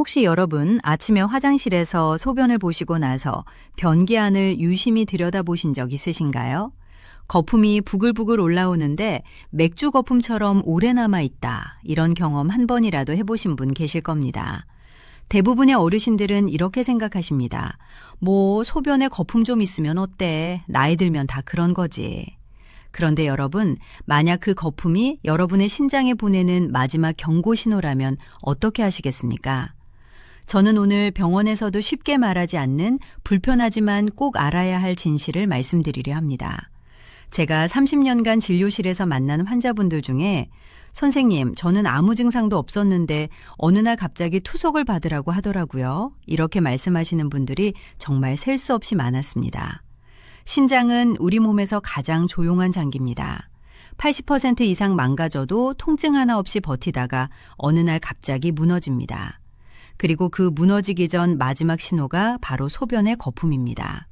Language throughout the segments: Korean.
혹시 여러분 아침에 화장실에서 소변을 보시고 나서 변기 안을 유심히 들여다보신 적 있으신가요? 거품이 부글부글 올라오는데 맥주 거품처럼 오래 남아 있다. 이런 경험 한 번이라도 해보신 분 계실 겁니다. 대부분의 어르신들은 이렇게 생각하십니다. 뭐, 소변에 거품 좀 있으면 어때? 나이 들면 다 그런 거지. 그런데 여러분, 만약 그 거품이 여러분의 신장에 보내는 마지막 경고 신호라면 어떻게 하시겠습니까? 저는 오늘 병원에서도 쉽게 말하지 않는 불편하지만 꼭 알아야 할 진실을 말씀드리려 합니다. 제가 30년간 진료실에서 만난 환자분들 중에 선생님, 저는 아무 증상도 없었는데 어느 날 갑자기 투석을 받으라고 하더라고요. 이렇게 말씀하시는 분들이 정말 셀 수 없이 많았습니다. 신장은 우리 몸에서 가장 조용한 장기입니다. 80% 이상 망가져도 통증 하나 없이 버티다가 어느 날 갑자기 무너집니다. 그리고 그 무너지기 전 마지막 신호가 바로 소변의 거품입니다.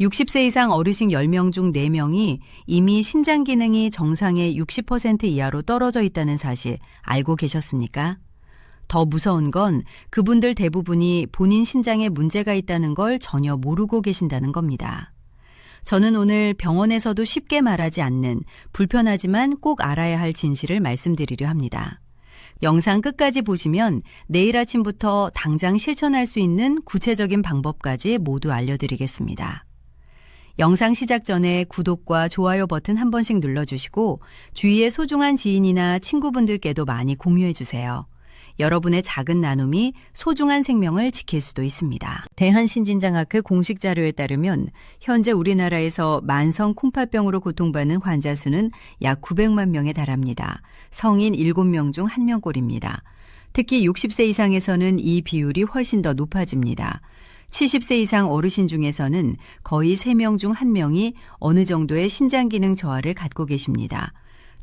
60세 이상 어르신 10명 중 4명이 이미 신장 기능이 정상의 60% 이하로 떨어져 있다는 사실 알고 계셨습니까? 더 무서운 건 그분들 대부분이 본인 신장에 문제가 있다는 걸 전혀 모르고 계신다는 겁니다. 저는 오늘 병원에서도 쉽게 말하지 않는 불편하지만 꼭 알아야 할 진실을 말씀드리려 합니다. 영상 끝까지 보시면 내일 아침부터 당장 실천할 수 있는 구체적인 방법까지 모두 알려드리겠습니다. 영상 시작 전에 구독과 좋아요 버튼 한 번씩 눌러주시고 주위의 소중한 지인이나 친구분들께도 많이 공유해주세요. 여러분의 작은 나눔이 소중한 생명을 지킬 수도 있습니다. 대한신진장학회 공식 자료에 따르면 현재 우리나라에서 만성 콩팥병으로 고통받는 환자 수는 약 900만 명에 달합니다. 성인 7명 중 1명꼴입니다. 특히 60세 이상에서는 이 비율이 훨씬 더 높아집니다. 70세 이상 어르신 중에서는 거의 3명 중 1명이 어느 정도의 신장 기능 저하를 갖고 계십니다.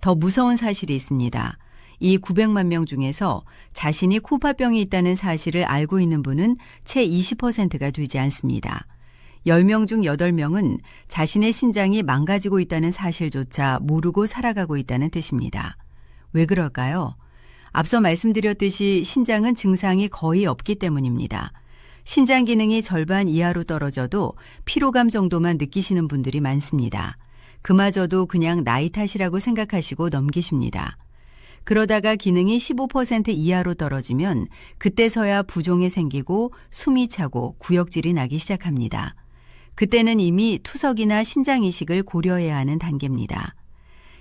더 무서운 사실이 있습니다. 이 900만 명 중에서 자신이 코파병이 있다는 사실을 알고 있는 분은 채 20%가 되지 않습니다. 10명 중 8명은 자신의 신장이 망가지고 있다는 사실조차 모르고 살아가고 있다는 뜻입니다. 왜 그럴까요? 앞서 말씀드렸듯이 신장은 증상이 거의 없기 때문입니다. 신장 기능이 절반 이하로 떨어져도 피로감 정도만 느끼시는 분들이 많습니다. 그마저도 그냥 나이 탓이라고 생각하시고 넘기십니다. 그러다가 기능이 15% 이하로 떨어지면 그때서야 부종이 생기고 숨이 차고 구역질이 나기 시작합니다. 그때는 이미 투석이나 신장 이식을 고려해야 하는 단계입니다.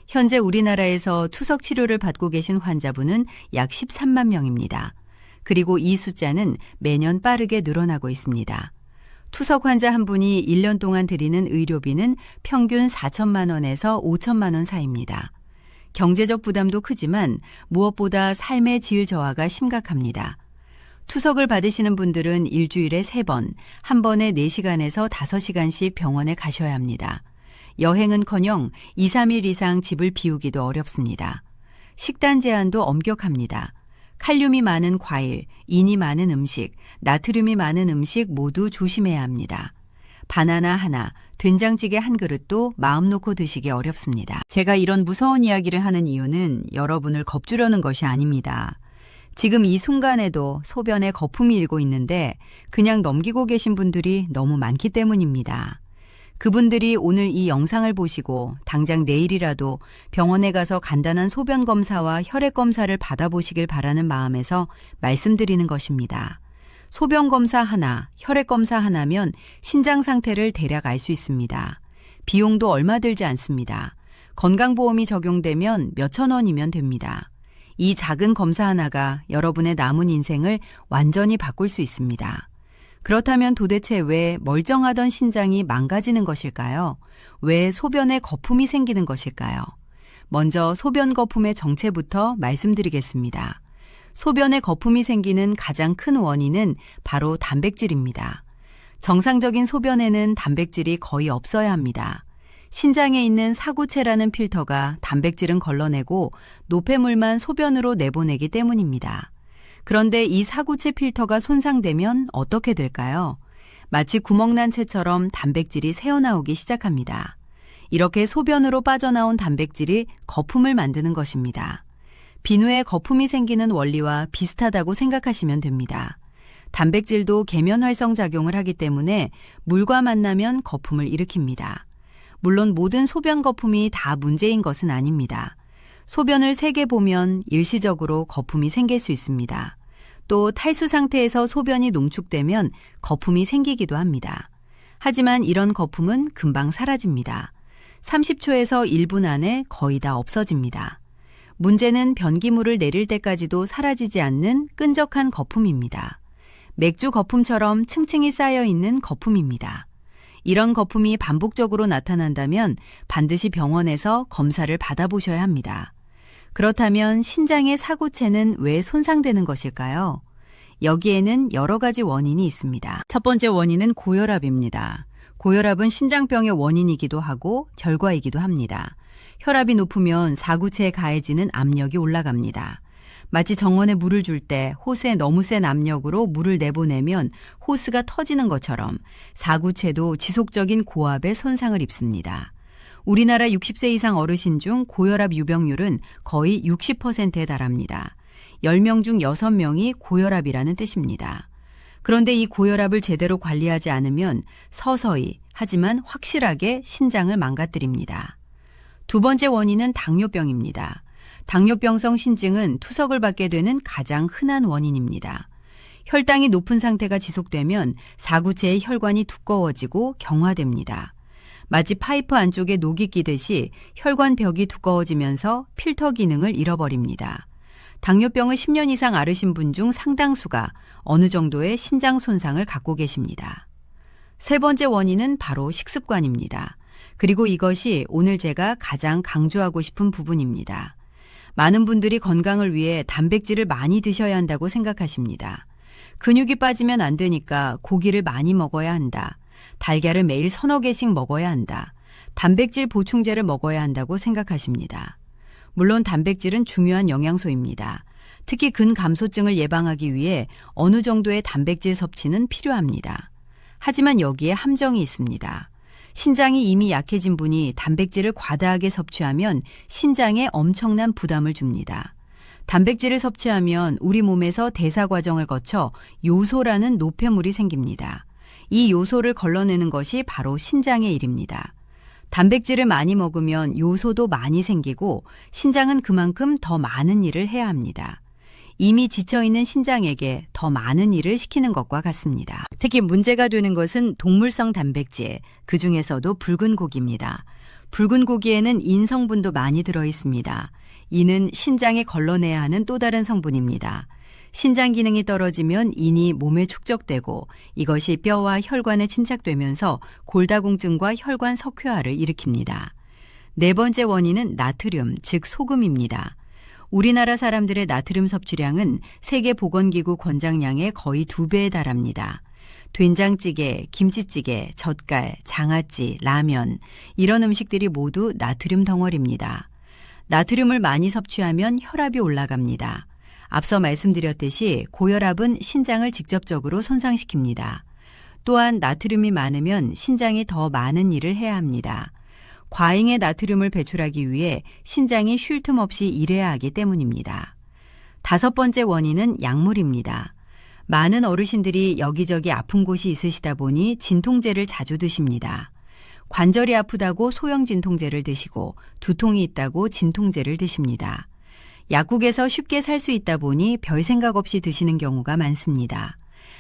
현재 우리나라에서 투석 치료를 받고 계신 환자분은 약 13만 명입니다. 그리고 이 숫자는 매년 빠르게 늘어나고 있습니다. 투석 환자 한 분이 1년 동안 드리는 의료비는 평균 4천만 원에서 5천만 원 사이입니다. 경제적 부담도 크지만 무엇보다 삶의 질 저하가 심각합니다. 투석을 받으시는 분들은 일주일에 3번, 한 번에 4시간에서 5시간씩 병원에 가셔야 합니다. 여행은 커녕 2, 3일 이상 집을 비우기도 어렵습니다. 식단 제한도 엄격합니다. 칼륨이 많은 과일, 인이 많은 음식, 나트륨이 많은 음식 모두 조심해야 합니다. 바나나 하나, 된장찌개 한 그릇도 마음 놓고 드시기 어렵습니다. 제가 이런 무서운 이야기를 하는 이유는 여러분을 겁주려는 것이 아닙니다. 지금 이 순간에도 소변에 거품이 일고 있는데 그냥 넘기고 계신 분들이 너무 많기 때문입니다. 그분들이 오늘 이 영상을 보시고 당장 내일이라도 병원에 가서 간단한 소변 검사와 혈액 검사를 받아보시길 바라는 마음에서 말씀드리는 것입니다. 소변 검사 하나, 혈액 검사 하나면 신장 상태를 대략 알 수 있습니다. 비용도 얼마 들지 않습니다. 건강보험이 적용되면 몇천 원이면 됩니다. 이 작은 검사 하나가 여러분의 남은 인생을 완전히 바꿀 수 있습니다. 그렇다면 도대체 왜 멀쩡하던 신장이 망가지는 것일까요? 왜 소변에 거품이 생기는 것일까요? 먼저 소변 거품의 정체부터 말씀드리겠습니다. 소변에 거품이 생기는 가장 큰 원인은 바로 단백질입니다. 정상적인 소변에는 단백질이 거의 없어야 합니다. 신장에 있는 사구체라는 필터가 단백질은 걸러내고 노폐물만 소변으로 내보내기 때문입니다. 그런데 이 사구체 필터가 손상되면 어떻게 될까요? 마치 구멍난 채처럼 단백질이 새어나오기 시작합니다. 이렇게 소변으로 빠져나온 단백질이 거품을 만드는 것입니다. 비누에 거품이 생기는 원리와 비슷하다고 생각하시면 됩니다. 단백질도 계면 활성 작용을 하기 때문에 물과 만나면 거품을 일으킵니다. 물론 모든 소변 거품이 다 문제인 것은 아닙니다. 소변을 세게 보면 일시적으로 거품이 생길 수 있습니다. 또 탈수 상태에서 소변이 농축되면 거품이 생기기도 합니다. 하지만 이런 거품은 금방 사라집니다. 30초에서 1분 안에 거의 다 없어집니다. 문제는 변기물을 내릴 때까지도 사라지지 않는 끈적한 거품입니다. 맥주 거품처럼 층층이 쌓여 있는 거품입니다. 이런 거품이 반복적으로 나타난다면 반드시 병원에서 검사를 받아보셔야 합니다. 그렇다면 신장의 사고체는 왜 손상되는 것일까요? 여기에는 여러 가지 원인이 있습니다. 첫 번째 원인은 고혈압입니다. 고혈압은 신장병의 원인이기도 하고 결과이기도 합니다. 혈압이 높으면 사구체에 가해지는 압력이 올라갑니다. 마치 정원에 물을 줄 때 호스에 너무 센 압력으로 물을 내보내면 호스가 터지는 것처럼 사구체도 지속적인 고압에 손상을 입습니다. 우리나라 60세 이상 어르신 중 고혈압 유병률은 거의 60%에 달합니다. 10명 중 6명이 고혈압이라는 뜻입니다. 그런데 이 고혈압을 제대로 관리하지 않으면 서서히 하지만 확실하게 신장을 망가뜨립니다. 두 번째 원인은 당뇨병입니다. 당뇨병성 신증은 투석을 받게 되는 가장 흔한 원인입니다. 혈당이 높은 상태가 지속되면 사구체의 혈관이 두꺼워지고 경화됩니다. 마치 파이프 안쪽에 녹이 끼듯이 혈관 벽이 두꺼워지면서 필터 기능을 잃어버립니다. 당뇨병을 10년 이상 앓으신 분 중 상당수가 어느 정도의 신장 손상을 갖고 계십니다. 세 번째 원인은 바로 식습관입니다. 그리고 이것이 오늘 제가 가장 강조하고 싶은 부분입니다. 많은 분들이 건강을 위해 단백질을 많이 드셔야 한다고 생각하십니다. 근육이 빠지면 안 되니까 고기를 많이 먹어야 한다. 달걀을 매일 서너 개씩 먹어야 한다. 단백질 보충제를 먹어야 한다고 생각하십니다. 물론 단백질은 중요한 영양소입니다. 특히 근감소증을 예방하기 위해 어느 정도의 단백질 섭취는 필요합니다. 하지만 여기에 함정이 있습니다. 신장이 이미 약해진 분이 단백질을 과다하게 섭취하면 신장에 엄청난 부담을 줍니다. 단백질을 섭취하면 우리 몸에서 대사 과정을 거쳐 요소라는 노폐물이 생깁니다. 이 요소를 걸러내는 것이 바로 신장의 일입니다. 단백질을 많이 먹으면 요소도 많이 생기고 신장은 그만큼 더 많은 일을 해야 합니다. 이미 지쳐있는 신장에게 더 많은 일을 시키는 것과 같습니다. 특히 문제가 되는 것은 동물성 단백질, 그 중에서도 붉은 고기입니다. 붉은 고기에는 인성분도 많이 들어 있습니다. 이는 신장에 걸러내야 하는 또 다른 성분입니다. 신장 기능이 떨어지면 인이 몸에 축적되고 이것이 뼈와 혈관에 침착되면서 골다공증과 혈관 석회화를 일으킵니다. 네 번째 원인은 나트륨, 즉 소금입니다. 우리나라 사람들의 나트륨 섭취량은 세계보건기구 권장량의 거의 두 배에 달합니다. 된장찌개, 김치찌개, 젓갈, 장아찌, 라면 이런 음식들이 모두 나트륨 덩어리입니다. 나트륨을 많이 섭취하면 혈압이 올라갑니다. 앞서 말씀드렸듯이 고혈압은 신장을 직접적으로 손상시킵니다. 또한 나트륨이 많으면 신장이 더 많은 일을 해야 합니다. 과잉의 나트륨을 배출하기 위해 신장이 쉴 틈 없이 일해야 하기 때문입니다. 다섯 번째 원인은 약물입니다. 많은 어르신들이 여기저기 아픈 곳이 있으시다 보니 진통제를 자주 드십니다. 관절이 아프다고 소형 진통제를 드시고 두통이 있다고 진통제를 드십니다. 약국에서 쉽게 살 수 있다 보니 별 생각 없이 드시는 경우가 많습니다.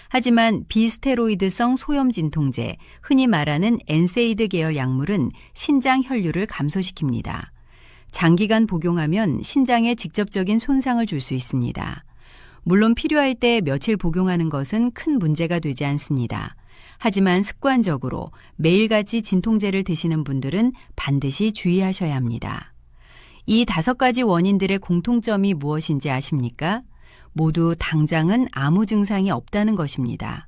하지만 비스테로이드성 소염 진통제, 흔히 말하는 엔세이드 계열 약물은 신장 혈류를 감소시킵니다. 장기간 복용하면 신장에 직접적인 손상을 줄 수 있습니다. 물론 필요할 때 며칠 복용하는 것은 큰 문제가 되지 않습니다. 하지만 습관적으로 매일같이 진통제를 드시는 분들은 반드시 주의하셔야 합니다. 이 다섯 가지 원인들의 공통점이 무엇인지 아십니까? 모두 당장은 아무 증상이 없다는 것입니다.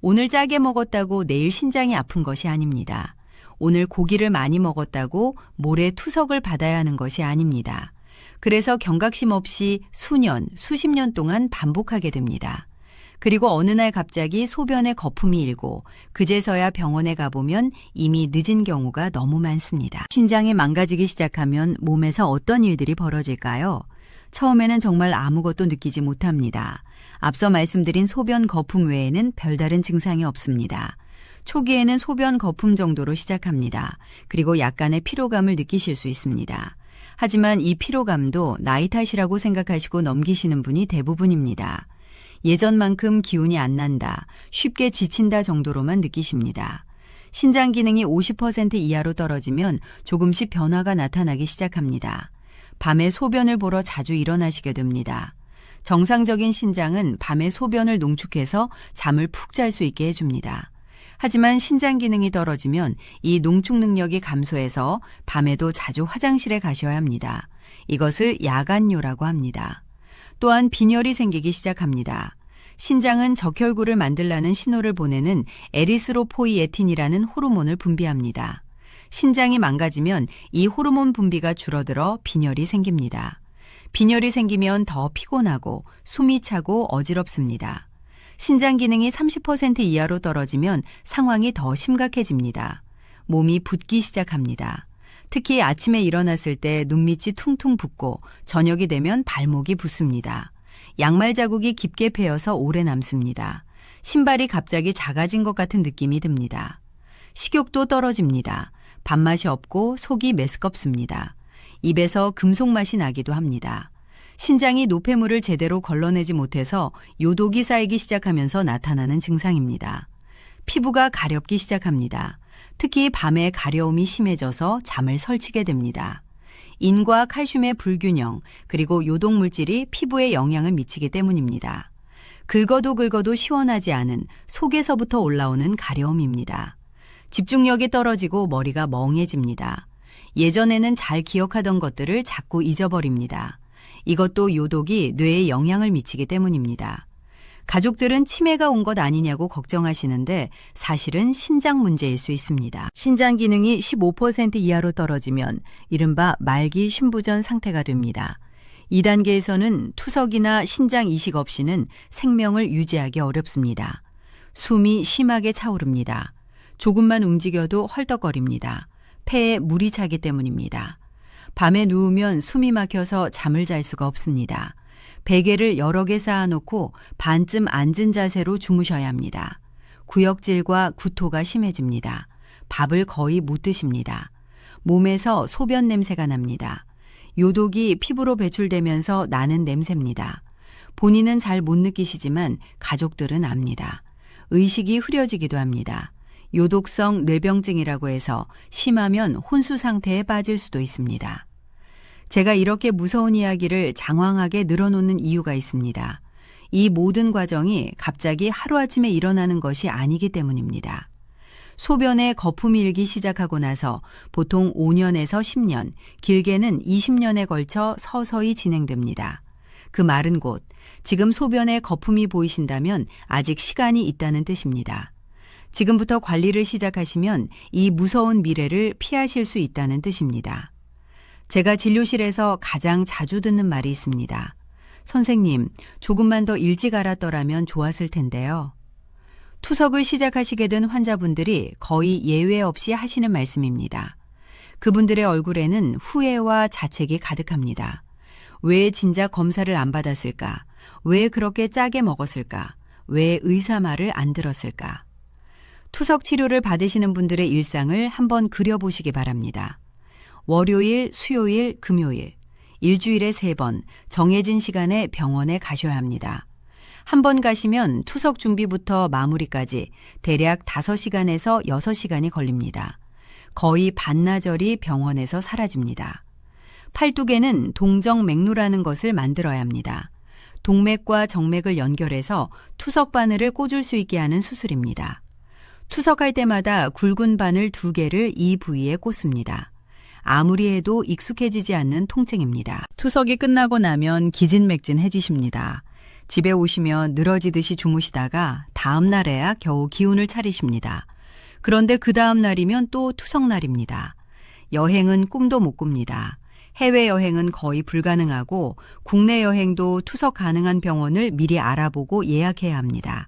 오늘 짜게 먹었다고 내일 신장이 아픈 것이 아닙니다. 오늘 고기를 많이 먹었다고 모레 투석을 받아야 하는 것이 아닙니다. 그래서 경각심 없이 수년, 수십 년 동안 반복하게 됩니다. 그리고 어느 날 갑자기 소변에 거품이 일고 그제서야 병원에 가보면 이미 늦은 경우가 너무 많습니다. 신장이 망가지기 시작하면 몸에서 어떤 일들이 벌어질까요? 처음에는 정말 아무것도 느끼지 못합니다. 앞서 말씀드린 소변 거품 외에는 별다른 증상이 없습니다. 초기에는 소변 거품 정도로 시작합니다. 그리고 약간의 피로감을 느끼실 수 있습니다. 하지만 이 피로감도 나이 탓이라고 생각하시고 넘기시는 분이 대부분입니다. 예전만큼 기운이 안 난다, 쉽게 지친다 정도로만 느끼십니다. 신장 기능이 50% 이하로 떨어지면 조금씩 변화가 나타나기 시작합니다. 밤에 소변을 보러 자주 일어나시게 됩니다. 정상적인 신장은 밤에 소변을 농축해서 잠을 푹 잘 수 있게 해줍니다. 하지만 신장 기능이 떨어지면 이 농축 능력이 감소해서 밤에도 자주 화장실에 가셔야 합니다. 이것을 야간요라고 합니다. 또한 빈혈이 생기기 시작합니다. 신장은 적혈구를 만들라는 신호를 보내는 에리스로포이에틴이라는 호르몬을 분비합니다. 신장이 망가지면 이 호르몬 분비가 줄어들어 빈혈이 생깁니다. 빈혈이 생기면 더 피곤하고 숨이 차고 어지럽습니다. 신장 기능이 30% 이하로 떨어지면 상황이 더 심각해집니다. 몸이 붓기 시작합니다. 특히 아침에 일어났을 때 눈밑이 퉁퉁 붓고 저녁이 되면 발목이 붓습니다. 양말 자국이 깊게 패여서 오래 남습니다. 신발이 갑자기 작아진 것 같은 느낌이 듭니다. 식욕도 떨어집니다. 밥맛이 없고 속이 메스껍습니다. 입에서 금속 맛이 나기도 합니다. 신장이 노폐물을 제대로 걸러내지 못해서 요독이 쌓이기 시작하면서 나타나는 증상입니다. 피부가 가렵기 시작합니다. 특히 밤에 가려움이 심해져서 잠을 설치게 됩니다. 인과 칼슘의 불균형, 그리고 요독 물질이 피부에 영향을 미치기 때문입니다. 긁어도 긁어도 시원하지 않은 속에서부터 올라오는 가려움입니다. 집중력이 떨어지고 머리가 멍해집니다. 예전에는 잘 기억하던 것들을 자꾸 잊어버립니다. 이것도 요독이 뇌에 영향을 미치기 때문입니다. 가족들은 치매가 온 것 아니냐고 걱정하시는데 사실은 신장 문제일 수 있습니다. 신장 기능이 15% 이하로 떨어지면 이른바 말기 신부전 상태가 됩니다. 2단계에서는 투석이나 신장 이식 없이는 생명을 유지하기 어렵습니다. 숨이 심하게 차오릅니다. 조금만 움직여도 헐떡거립니다. 폐에 물이 차기 때문입니다. 밤에 누우면 숨이 막혀서 잠을 잘 수가 없습니다. 베개를 여러 개 쌓아놓고 반쯤 앉은 자세로 주무셔야 합니다. 구역질과 구토가 심해집니다. 밥을 거의 못 드십니다. 몸에서 소변 냄새가 납니다. 요독이 피부로 배출되면서 나는 냄새입니다. 본인은 잘 못 느끼시지만 가족들은 압니다. 의식이 흐려지기도 합니다. 요독성 뇌병증이라고 해서 심하면 혼수 상태에 빠질 수도 있습니다. 제가 이렇게 무서운 이야기를 장황하게 늘어놓는 이유가 있습니다. 이 모든 과정이 갑자기 하루아침에 일어나는 것이 아니기 때문입니다. 소변에 거품이 일기 시작하고 나서 보통 5년에서 10년, 길게는 20년에 걸쳐 서서히 진행됩니다. 그 말은 곧 지금 소변에 거품이 보이신다면 아직 시간이 있다는 뜻입니다. 지금부터 관리를 시작하시면 이 무서운 미래를 피하실 수 있다는 뜻입니다. 제가 진료실에서 가장 자주 듣는 말이 있습니다. 선생님, 조금만 더 일찍 알았더라면 좋았을 텐데요. 투석을 시작하시게 된 환자분들이 거의 예외 없이 하시는 말씀입니다. 그분들의 얼굴에는 후회와 자책이 가득합니다. 왜 진작 검사를 안 받았을까? 왜 그렇게 짜게 먹었을까? 왜 의사 말을 안 들었을까? 투석 치료를 받으시는 분들의 일상을 한번 그려보시기 바랍니다. 월요일, 수요일, 금요일, 일주일에 세 번 정해진 시간에 병원에 가셔야 합니다. 한 번 가시면 투석 준비부터 마무리까지 대략 5시간에서 6시간이 걸립니다. 거의 반나절이 병원에서 사라집니다. 팔뚝에는 동정 맥루라는 것을 만들어야 합니다. 동맥과 정맥을 연결해서 투석 바늘을 꽂을 수 있게 하는 수술입니다. 투석할 때마다 굵은 바늘 두 개를 이 부위에 꽂습니다. 아무리 해도 익숙해지지 않는 통증입니다. 투석이 끝나고 나면 기진맥진해지십니다. 집에 오시면 늘어지듯이 주무시다가 다음 날에야 겨우 기운을 차리십니다. 그런데 그 다음 날이면 또 투석날입니다. 여행은 꿈도 못 꿉니다. 해외 여행은 거의 불가능하고 국내 여행도 투석 가능한 병원을 미리 알아보고 예약해야 합니다.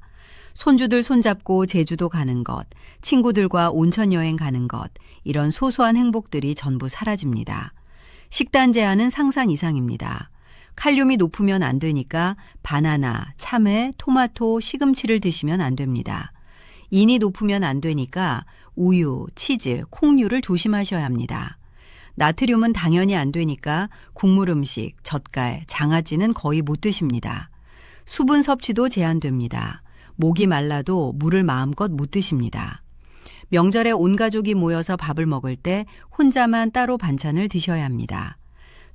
손주들 손잡고 제주도 가는 것, 친구들과 온천 여행 가는 것, 이런 소소한 행복들이 전부 사라집니다. 식단 제한은 상상 이상입니다. 칼륨이 높으면 안 되니까 바나나, 참외, 토마토, 시금치를 드시면 안 됩니다. 인이 높으면 안 되니까 우유, 치즈, 콩류를 조심하셔야 합니다. 나트륨은 당연히 안 되니까 국물 음식, 젓갈, 장아찌는 거의 못 드십니다. 수분 섭취도 제한됩니다. 목이 말라도 물을 마음껏 못 드십니다. 명절에 온 가족이 모여서 밥을 먹을 때 혼자만 따로 반찬을 드셔야 합니다.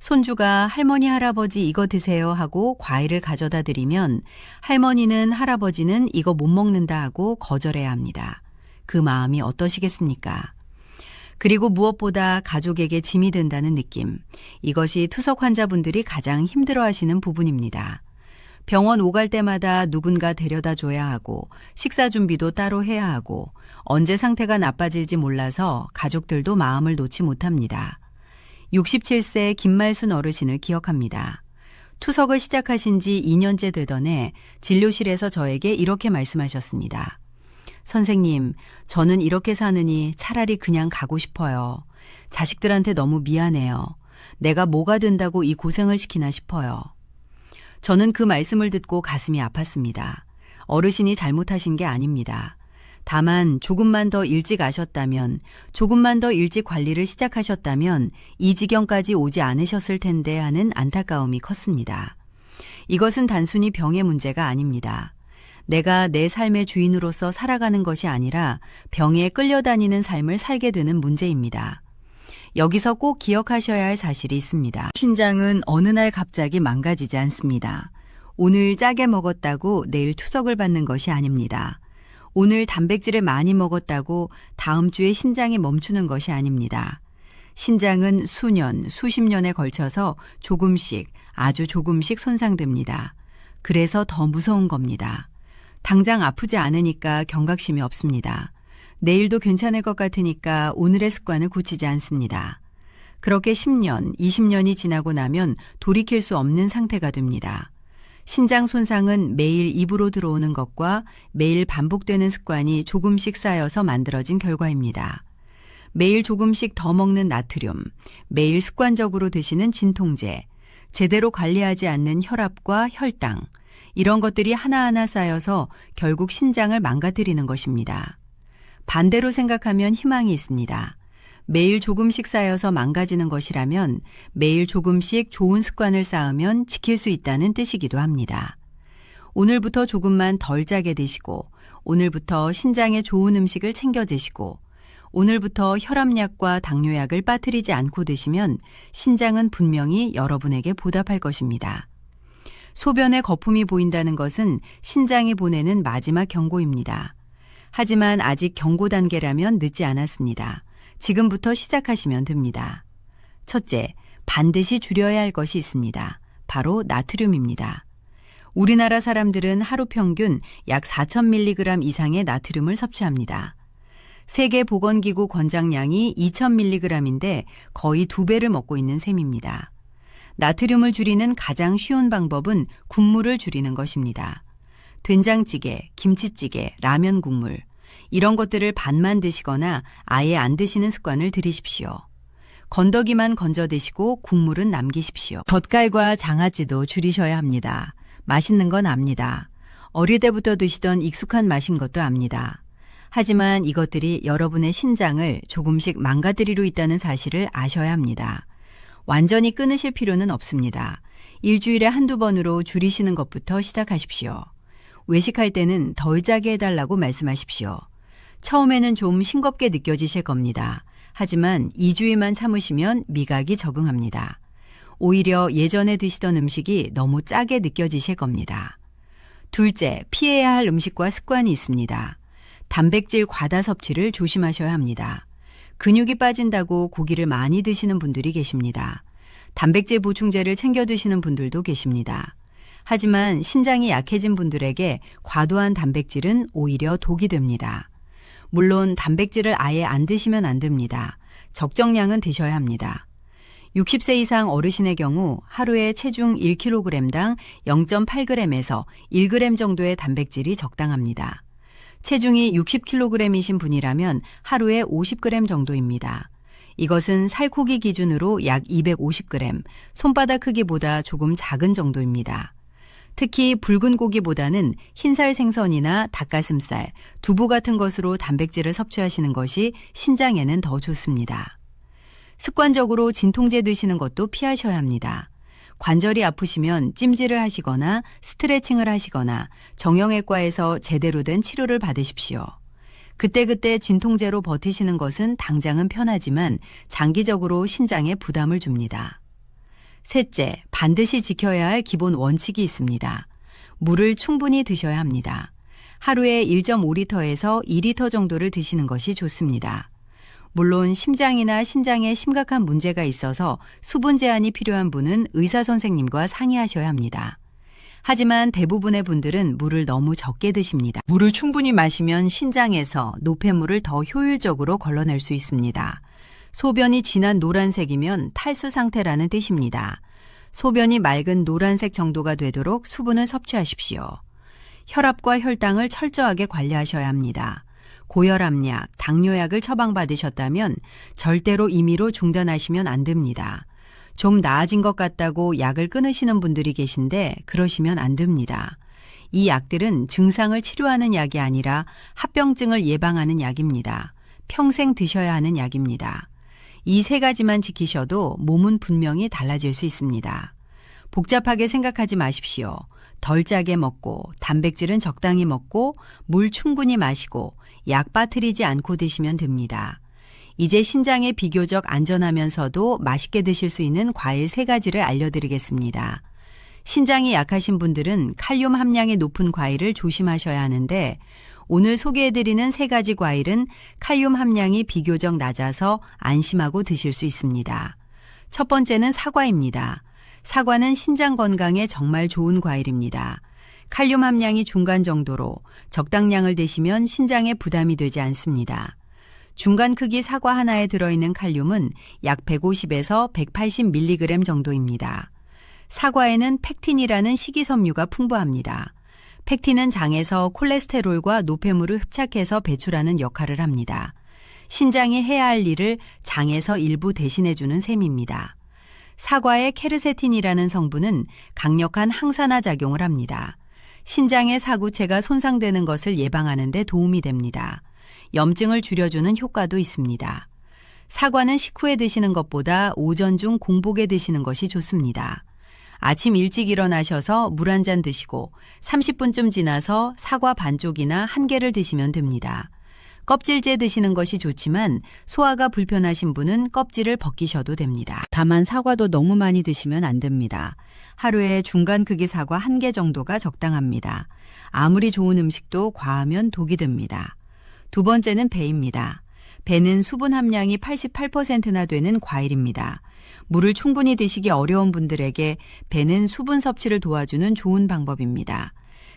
손주가 할머니, 할아버지 이거 드세요 하고 과일을 가져다 드리면 할머니는 할아버지는 이거 못 먹는다 하고 거절해야 합니다. 그 마음이 어떠시겠습니까? 그리고 무엇보다 가족에게 짐이 된다는 느낌. 이것이 투석 환자분들이 가장 힘들어 하시는 부분입니다. 병원 오갈 때마다 누군가 데려다 줘야 하고 식사 준비도 따로 해야 하고 언제 상태가 나빠질지 몰라서 가족들도 마음을 놓지 못합니다. 67세 김말순 어르신을 기억합니다. 투석을 시작하신 지 2년째 되던 해 진료실에서 저에게 이렇게 말씀하셨습니다. 선생님, 저는 이렇게 사느니 차라리 그냥 가고 싶어요. 자식들한테 너무 미안해요. 내가 뭐가 된다고 이 고생을 시키나 싶어요. 저는 그 말씀을 듣고 가슴이 아팠습니다. 어르신이 잘못하신 게 아닙니다. 다만 조금만 더 일찍 아셨다면, 조금만 더 일찍 관리를 시작하셨다면 이 지경까지 오지 않으셨을 텐데 하는 안타까움이 컸습니다. 이것은 단순히 병의 문제가 아닙니다. 내가 내 삶의 주인으로서 살아가는 것이 아니라 병에 끌려다니는 삶을 살게 되는 문제입니다. 여기서 꼭 기억하셔야 할 사실이 있습니다. 신장은 어느 날 갑자기 망가지지 않습니다. 오늘 짜게 먹었다고 내일 투석을 받는 것이 아닙니다. 오늘 단백질을 많이 먹었다고 다음 주에 신장이 멈추는 것이 아닙니다. 신장은 수년, 수십 년에 걸쳐서 조금씩, 아주 조금씩 손상됩니다. 그래서 더 무서운 겁니다. 당장 아프지 않으니까 경각심이 없습니다. 내일도 괜찮을 것 같으니까 오늘의 습관을 고치지 않습니다. 그렇게 10년, 20년이 지나고 나면 돌이킬 수 없는 상태가 됩니다. 신장 손상은 매일 입으로 들어오는 것과 매일 반복되는 습관이 조금씩 쌓여서 만들어진 결과입니다. 매일 조금씩 더 먹는 나트륨, 매일 습관적으로 드시는 진통제, 제대로 관리하지 않는 혈압과 혈당, 이런 것들이 하나하나 쌓여서 결국 신장을 망가뜨리는 것입니다. 반대로 생각하면 희망이 있습니다. 매일 조금씩 쌓여서 망가지는 것이라면 매일 조금씩 좋은 습관을 쌓으면 지킬 수 있다는 뜻이기도 합니다. 오늘부터 조금만 덜 짜게 드시고, 오늘부터 신장에 좋은 음식을 챙겨 드시고, 오늘부터 혈압약과 당뇨약을 빠뜨리지 않고 드시면 신장은 분명히 여러분에게 보답할 것입니다. 소변에 거품이 보인다는 것은 신장이 보내는 마지막 경고입니다. 하지만 아직 경고 단계라면 늦지 않았습니다. 지금부터 시작하시면 됩니다. 첫째, 반드시 줄여야 할 것이 있습니다. 바로 나트륨입니다. 우리나라 사람들은 하루 평균 약 4,000mg 이상의 나트륨을 섭취합니다. 세계보건기구 권장량이 2,000mg인데 거의 두 배를 먹고 있는 셈입니다. 나트륨을 줄이는 가장 쉬운 방법은 국물을 줄이는 것입니다. 된장찌개, 김치찌개, 라면 국물, 이런 것들을 반만 드시거나 아예 안 드시는 습관을 들이십시오. 건더기만 건져 드시고 국물은 남기십시오. 젓갈과 장아찌도 줄이셔야 합니다. 맛있는 건 압니다. 어릴 때부터 드시던 익숙한 맛인 것도 압니다. 하지만 이것들이 여러분의 신장을 조금씩 망가뜨리고 있다는 사실을 아셔야 합니다. 완전히 끊으실 필요는 없습니다. 일주일에 한두 번으로 줄이시는 것부터 시작하십시오. 외식할 때는 덜 짜게 해달라고 말씀하십시오. 처음에는 좀 싱겁게 느껴지실 겁니다. 하지만 2주일만 참으시면 미각이 적응합니다. 오히려 예전에 드시던 음식이 너무 짜게 느껴지실 겁니다. 둘째, 피해야 할 음식과 습관이 있습니다. 단백질 과다 섭취를 조심하셔야 합니다. 근육이 빠진다고 고기를 많이 드시는 분들이 계십니다. 단백질 보충제를 챙겨 드시는 분들도 계십니다. 하지만 신장이 약해진 분들에게 과도한 단백질은 오히려 독이 됩니다. 물론 단백질을 아예 안 드시면 안 됩니다. 적정량은 드셔야 합니다. 60세 이상 어르신의 경우 하루에 체중 1kg당 0.8g에서 1g 정도의 단백질이 적당합니다. 체중이 60kg이신 분이라면 하루에 50g 정도입니다. 이것은 살코기 기준으로 약 250g, 손바닥 크기보다 조금 작은 정도입니다. 특히 붉은 고기보다는 흰살 생선이나 닭가슴살, 두부 같은 것으로 단백질을 섭취하시는 것이 신장에는 더 좋습니다. 습관적으로 진통제 드시는 것도 피하셔야 합니다. 관절이 아프시면 찜질을 하시거나 스트레칭을 하시거나 정형외과에서 제대로 된 치료를 받으십시오. 그때그때 진통제로 버티시는 것은 당장은 편하지만 장기적으로 신장에 부담을 줍니다. 셋째, 반드시 지켜야 할 기본 원칙이 있습니다. 물을 충분히 드셔야 합니다. 하루에 1.5리터에서 2리터 정도를 드시는 것이 좋습니다. 물론 심장이나 신장에 심각한 문제가 있어서 수분 제한이 필요한 분은 의사 선생님과 상의하셔야 합니다. 하지만 대부분의 분들은 물을 너무 적게 드십니다. 물을 충분히 마시면 신장에서 노폐물을 더 효율적으로 걸러낼 수 있습니다. 소변이 진한 노란색이면 탈수 상태라는 뜻입니다. 소변이 맑은 노란색 정도가 되도록 수분을 섭취하십시오. 혈압과 혈당을 철저하게 관리하셔야 합니다. 고혈압약, 당뇨약을 처방받으셨다면 절대로 임의로 중단하시면 안 됩니다. 좀 나아진 것 같다고 약을 끊으시는 분들이 계신데 그러시면 안 됩니다. 이 약들은 증상을 치료하는 약이 아니라 합병증을 예방하는 약입니다. 평생 드셔야 하는 약입니다. 이 세 가지만 지키셔도 몸은 분명히 달라질 수 있습니다. 복잡하게 생각하지 마십시오. 덜 짜게 먹고 단백질은 적당히 먹고 물 충분히 마시고 약 빠뜨리지 않고 드시면 됩니다. 이제 신장에 비교적 안전하면서도 맛있게 드실 수 있는 과일 세 가지를 알려드리겠습니다. 신장이 약하신 분들은 칼륨 함량이 높은 과일을 조심하셔야 하는데 오늘 소개해드리는 세 가지 과일은 칼륨 함량이 비교적 낮아서 안심하고 드실 수 있습니다. 첫 번째는 사과입니다. 사과는 신장 건강에 정말 좋은 과일입니다. 칼륨 함량이 중간 정도로 적당량을 드시면 신장에 부담이 되지 않습니다. 중간 크기 사과 하나에 들어있는 칼륨은 약 150에서 180mg 정도입니다. 사과에는 팩틴이라는 식이섬유가 풍부합니다. 팩틴은 장에서 콜레스테롤과 노폐물을 흡착해서 배출하는 역할을 합니다. 신장이 해야 할 일을 장에서 일부 대신해주는 셈입니다. 사과의 케르세틴이라는 성분은 강력한 항산화 작용을 합니다. 신장의 사구체가 손상되는 것을 예방하는 데 도움이 됩니다. 염증을 줄여주는 효과도 있습니다. 사과는 식후에 드시는 것보다 오전 중 공복에 드시는 것이 좋습니다. 아침 일찍 일어나셔서 물 한 잔 드시고 30분쯤 지나서 사과 반쪽이나 한 개를 드시면 됩니다. 껍질째 드시는 것이 좋지만 소화가 불편하신 분은 껍질을 벗기셔도 됩니다. 다만 사과도 너무 많이 드시면 안 됩니다. 하루에 중간 크기 사과 한 개 정도가 적당합니다. 아무리 좋은 음식도 과하면 독이 됩니다. 두 번째는 배입니다. 배는 수분 함량이 88%나 되는 과일입니다. 물을 충분히 드시기 어려운 분들에게 배는 수분 섭취를 도와주는 좋은 방법입니다.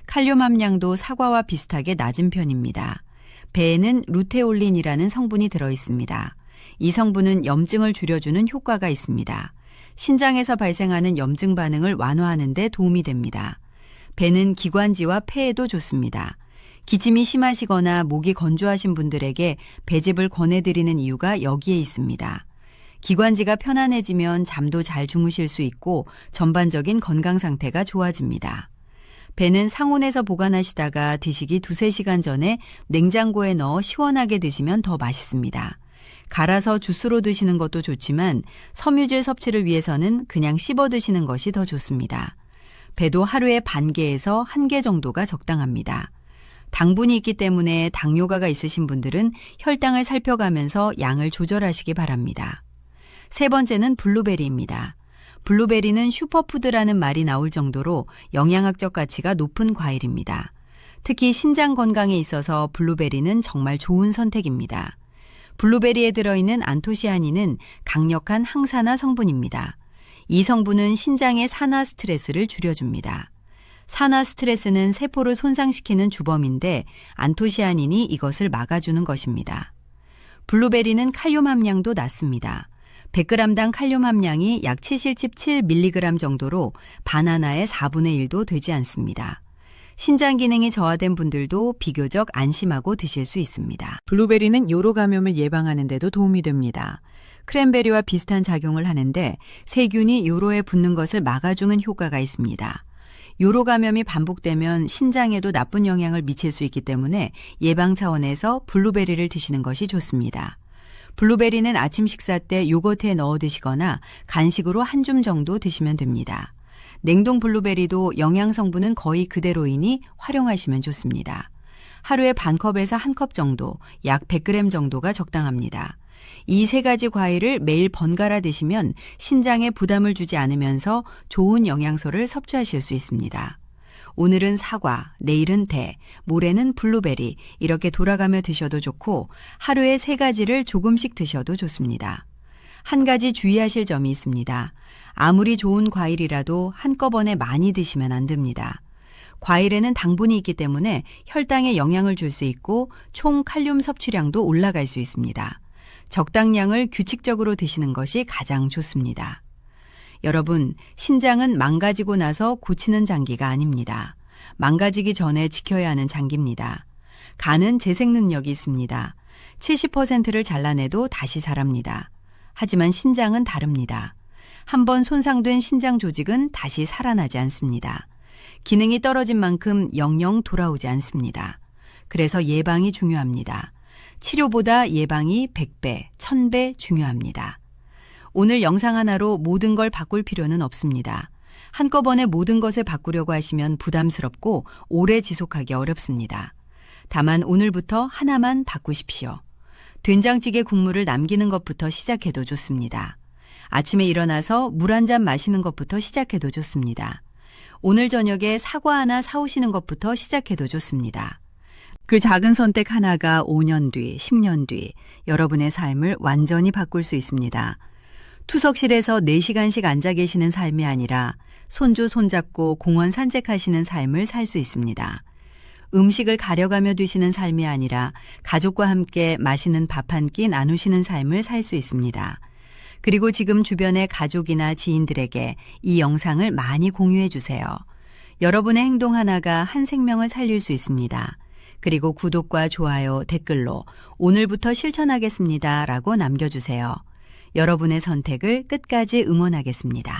칼륨 함량도 사과와 비슷하게 낮은 편입니다. 배에는 루테올린이라는 성분이 들어 있습니다. 이 성분은 염증을 줄여주는 효과가 있습니다. 신장에서 발생하는 염증 반응을 완화하는 데 도움이 됩니다. 배는 기관지와 폐에도 좋습니다. 기침이 심하시거나 목이 건조하신 분들에게 배즙을 권해드리는 이유가 여기에 있습니다. 기관지가 편안해지면 잠도 잘 주무실 수 있고 전반적인 건강 상태가 좋아집니다. 배는 상온에서 보관하시다가 드시기 두세 시간 전에 냉장고에 넣어 시원하게 드시면 더 맛있습니다. 갈아서 주스로 드시는 것도 좋지만 섬유질 섭취를 위해서는 그냥 씹어 드시는 것이 더 좋습니다. 배도 하루에 반 개에서 한 개 정도가 적당합니다. 당분이 있기 때문에 당뇨가가 있으신 분들은 혈당을 살펴가면서 양을 조절하시기 바랍니다. 세 번째는 블루베리입니다. 블루베리는 슈퍼푸드라는 말이 나올 정도로 영양학적 가치가 높은 과일입니다. 특히 신장 건강에 있어서 블루베리는 정말 좋은 선택입니다. 블루베리에 들어있는 안토시아닌은 강력한 항산화 성분입니다. 이 성분은 신장의 산화 스트레스를 줄여줍니다. 산화 스트레스는 세포를 손상시키는 주범인데 안토시아닌이 이것을 막아주는 것입니다. 블루베리는 칼륨 함량도 낮습니다. 100g당 칼륨 함량이 약 77mg 정도로 바나나의 4분의 1도 되지 않습니다. 신장 기능이 저하된 분들도 비교적 안심하고 드실 수 있습니다. 블루베리는 요로 감염을 예방하는 데도 도움이 됩니다. 크랜베리와 비슷한 작용을 하는데 세균이 요로에 붙는 것을 막아주는 효과가 있습니다. 요로 감염이 반복되면 신장에도 나쁜 영향을 미칠 수 있기 때문에 예방 차원에서 블루베리를 드시는 것이 좋습니다. 블루베리는 아침 식사 때 요거트에 넣어 드시거나 간식으로 한 줌 정도 드시면 됩니다. 냉동 블루베리도 영양 성분은 거의 그대로이니 활용하시면 좋습니다. 하루에 반 컵에서 한 컵 정도, 약 100g 정도가 적당합니다. 이 세 가지 과일을 매일 번갈아 드시면 신장에 부담을 주지 않으면서 좋은 영양소를 섭취하실 수 있습니다. 오늘은 사과, 내일은 대, 모레는 블루베리 이렇게 돌아가며 드셔도 좋고 하루에 세 가지를 조금씩 드셔도 좋습니다. 한 가지 주의하실 점이 있습니다. 아무리 좋은 과일이라도 한꺼번에 많이 드시면 안 됩니다. 과일에는 당분이 있기 때문에 혈당에 영향을 줄 수 있고 총 칼륨 섭취량도 올라갈 수 있습니다. 적당량을 규칙적으로 드시는 것이 가장 좋습니다. 여러분, 신장은 망가지고 나서 고치는 장기가 아닙니다. 망가지기 전에 지켜야 하는 장기입니다. 간은 재생 능력이 있습니다. 70%를 잘라내도 다시 살합니다. 하지만 신장은 다릅니다. 한번 손상된 신장 조직은 다시 살아나지 않습니다. 기능이 떨어진 만큼 영영 돌아오지 않습니다. 그래서 예방이 중요합니다. 치료보다 예방이 100배, 1000배 중요합니다. 오늘 영상 하나로 모든 걸 바꿀 필요는 없습니다. 한꺼번에 모든 것을 바꾸려고 하시면 부담스럽고 오래 지속하기 어렵습니다. 다만 오늘부터 하나만 바꾸십시오. 된장찌개 국물을 남기는 것부터 시작해도 좋습니다. 아침에 일어나서 물 한 잔 마시는 것부터 시작해도 좋습니다. 오늘 저녁에 사과 하나 사오시는 것부터 시작해도 좋습니다. 그 작은 선택 하나가 5년 뒤, 10년 뒤 여러분의 삶을 완전히 바꿀 수 있습니다. 투석실에서 4시간씩 앉아 계시는 삶이 아니라 손주 손잡고 공원 산책하시는 삶을 살 수 있습니다. 음식을 가려가며 드시는 삶이 아니라 가족과 함께 맛있는 밥 한 끼 나누시는 삶을 살 수 있습니다. 그리고 지금 주변의 가족이나 지인들에게 이 영상을 많이 공유해 주세요. 여러분의 행동 하나가 한 생명을 살릴 수 있습니다. 그리고 구독과 좋아요, 댓글로 오늘부터 실천하겠습니다 라고 남겨주세요. 여러분의 선택을 끝까지 응원하겠습니다.